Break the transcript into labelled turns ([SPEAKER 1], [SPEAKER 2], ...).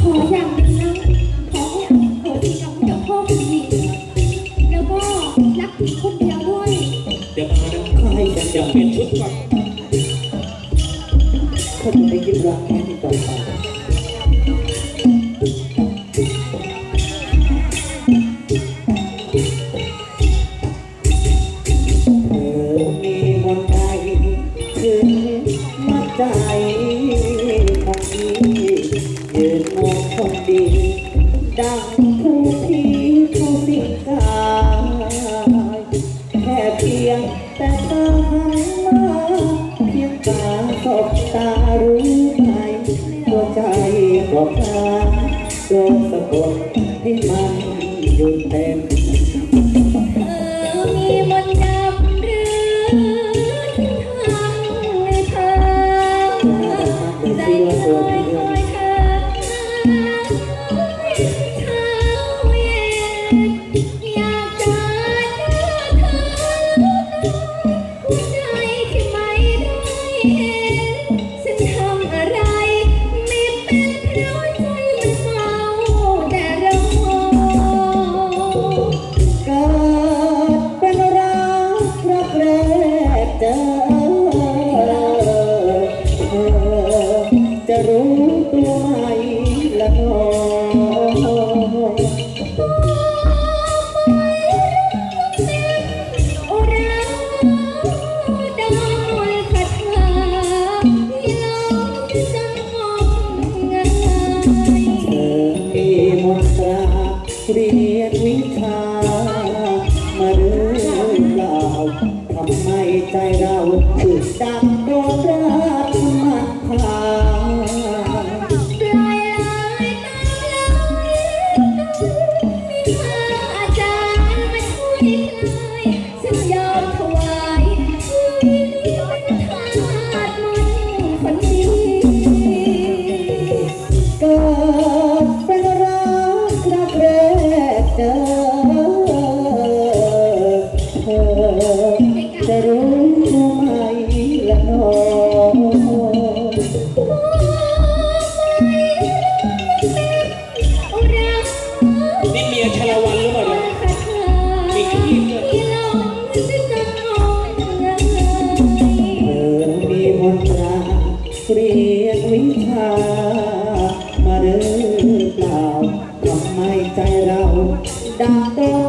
[SPEAKER 1] ขออย่างหนึงนะขอขอที่กับกับพ่อคุณหญิงแล้วก็รักหญิงคนเดียวด้วย
[SPEAKER 2] เดี๋ยวมานะข้าให้ฉันจะเปลี่ยนชุดก่อน
[SPEAKER 3] เขาจะไม่ยึดรักแค่ที่ต่อไป มองคนดีดังผู้ที่เขาสิงกายแค่เพียงแต่เธอหันมาเพียงตาสบตารู้ไหมหัวใจขอบตาโดนสะกดให้มันหยุดเต็ม
[SPEAKER 1] เรียนวิชา จะรู้ทำไมละนอนี่เมี
[SPEAKER 3] ยชาลวันหรือเปล่าเนี่
[SPEAKER 1] ยมีขี้ด้นเกวิปล่าทำไมใจ
[SPEAKER 3] เราดัเต้